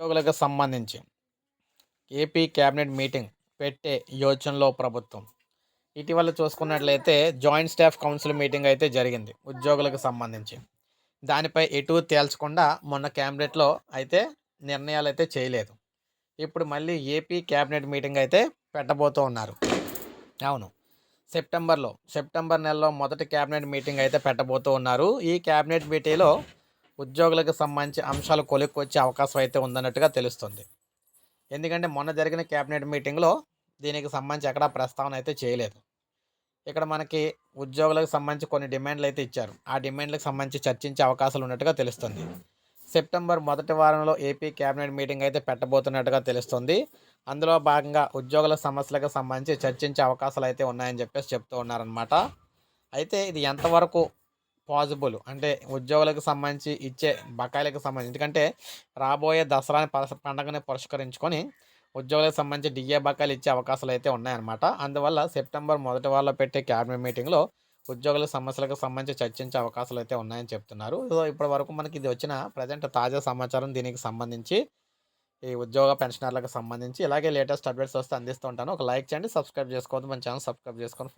ఉద్యోగులకు సంబంధించి AP cabinet meeting పెట్టే యోచనలో ప్రభుత్వం. ఇటీవల చూసుకున్నట్లయితే జాయింట్ స్టాఫ్ కౌన్సిల్ మీటింగ్ అయితే జరిగింది ఉద్యోగులకు సంబంధించి. దానిపై ఎటు తేల్చకుండా మొన్న క్యాబినెట్లో అయితే నిర్ణయాలు అయితే చేయలేదు. ఇప్పుడు మళ్ళీ ఏపీ క్యాబినెట్ మీటింగ్ అయితే పెట్టబోతూ ఉన్నారు. అవును సెప్టెంబర్లో సెప్టెంబర్ నెలలో మొదటి క్యాబినెట్ మీటింగ్ అయితే పెట్టబోతూ ఉన్నారు. ఈ క్యాబినెట్ మీటింగ్లో ఉద్యోగులకు సంబంధించి అంశాలు కొలిక్కొచ్చే అవకాశం అయితే ఉందన్నట్టుగా తెలుస్తుంది. ఎందుకంటే మొన్న జరిగిన క్యాబినెట్ మీటింగ్లో దీనికి సంబంధించి ఎక్కడా ప్రస్తావన అయితే చేయలేదు. ఇక్కడ మనకి ఉద్యోగులకు సంబంధించి కొన్ని డిమాండ్లు అయితే ఇచ్చారు. ఆ డిమాండ్లకు సంబంధించి చర్చించే అవకాశాలు ఉన్నట్టుగా తెలుస్తుంది. సెప్టెంబర్ మొదటి వారంలో ఏపీ క్యాబినెట్ మీటింగ్ అయితే పెట్టబోతున్నట్టుగా తెలుస్తుంది. అందులో భాగంగా ఉద్యోగుల సమస్యలకు సంబంధించి చర్చించే అవకాశాలు అయితే ఉన్నాయని చెప్పేసి చెప్తూ ఉన్నారనమాట అయితే ఇది ఎంతవరకు పాజిబుల్. అంటే ఉద్యోగులకు సంబంధించి ఇచ్చే బకాయిలకు సంబంధించి. ఎందుకంటే రాబోయే దసరాని పండుగని పండగని పురస్కరించుకొని ఉద్యోగులకు సంబంధించి డిఏ బకాయిలు ఇచ్చే అవకాశాలు అయితే ఉన్నాయన్నమాట. అందువల్ల సెప్టెంబర్ మొదటి వారంలో పెట్టే క్యాబినెట్ మీటింగ్లో ఉద్యోగుల సమస్యలకు సంబంధించి చర్చించే అవకాశాలు అయితే ఉన్నాయని చెప్తున్నారు. సో ఇప్పటి వరకు మనకి ఇది వచ్చిన ప్రజెంట్ తాజా సమాచారం దీనికి సంబంధించి ఈ ఉద్యోగ పెన్షనర్లకు సంబంధించి. ఇలాగే లేటెస్ట్ అప్డేట్స్ వస్తే అందిస్తూ ఉంటాను. ఒక లైక్ చేయండి సబ్స్క్రైబ్ చేసుకోవద్దు. మన ఛానల్ సబ్స్క్రైబ్ చేసుకొని